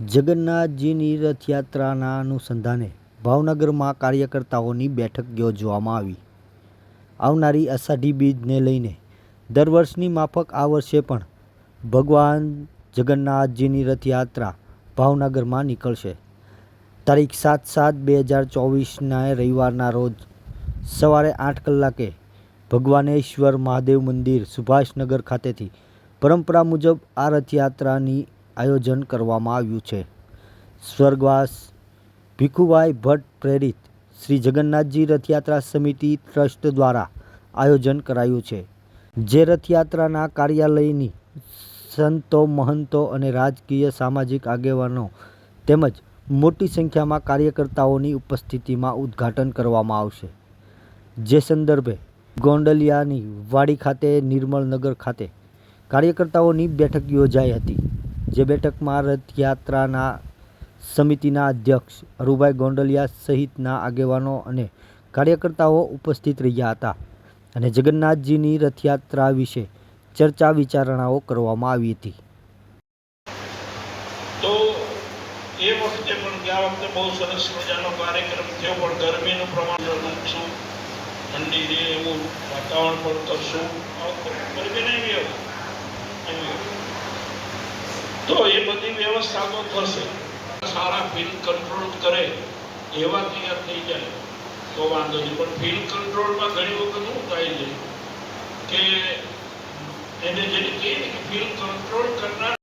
જગન્નાથજીની રથયાત્રાના અનુસંધાને ભાવનગરમાં કાર્યકર્તાઓની બેઠક યોજવામાં આવી. આવનારી અષાઢી બીજને લઈને દર વર્ષની માફક આ વર્ષે પણ ભગવાન જગન્નાથજીની રથયાત્રા ભાવનગરમાં નીકળશે. તારીખ સાત સાત બે હજાર ચોવીસના રવિવારના રોજ સવારે આઠ કલાકે ભગવાનેશ્વર મહાદેવ મંદિર સુભાષનગર ખાતેથી પરંપરા મુજબ આ રથયાત્રાની આયોજન કરવામાં આવ્યું છે. સ્વર્ગવાસ ભીખુભાઈ ભટ્ટ પ્રેરિત શ્રી જગન્નાથજી રથયાત્રા સમિતિ ટ્રસ્ટ દ્વારા આયોજન કરાયું છે. જે રથયાત્રાના કાર્યાલયની સંતો, મહંતો અને રાજકીય સામાજિક આગેવાનો તેમજ મોટી સંખ્યામાં કાર્યકર્તાઓની ઉપસ્થિતિમાં ઉદ્ઘાટન કરવામાં આવશે. જે સંદર્ભે ગોંડલિયાની વાડી ખાતે નિર્મળનગર ખાતે કાર્યકર્તાઓની બેઠક યોજાઈ હતી. જે બેઠકમાં રથયાત્રાના સમિતિના અધ્યક્ષ અરુભાઈ ગોંડલિયા સહિતના આગેવાનો અને કાર્યકર્તાઓ ઉપસ્થિત રહ્યા હતા અને જગન્નાથજીની રથયાત્રા વિશે ચર્ચા વિચારણાઓ કરવામાં આવી હતી તો એ વખતે પણ ગયા વખતે બહુ સરસ મજાનો કાર્યક્રમ થયો, પણ ગરમીનું પ્રમાણ ઠંડી એવું વાતાવરણ પણ કરશું ગરમી નહીં. તો એ બધી વ્યવસ્થા તો થશે. સારા ફીલ કંટ્રોલ કરે, એવા તૈયાર થઈ જાય, તો વાંધો નહીં. પણ ફીલ કંટ્રોલમાં ઘણી વખત શું થાય છે કે એને જેને કહીએ ને કે ફીલ કંટ્રોલ કરનાર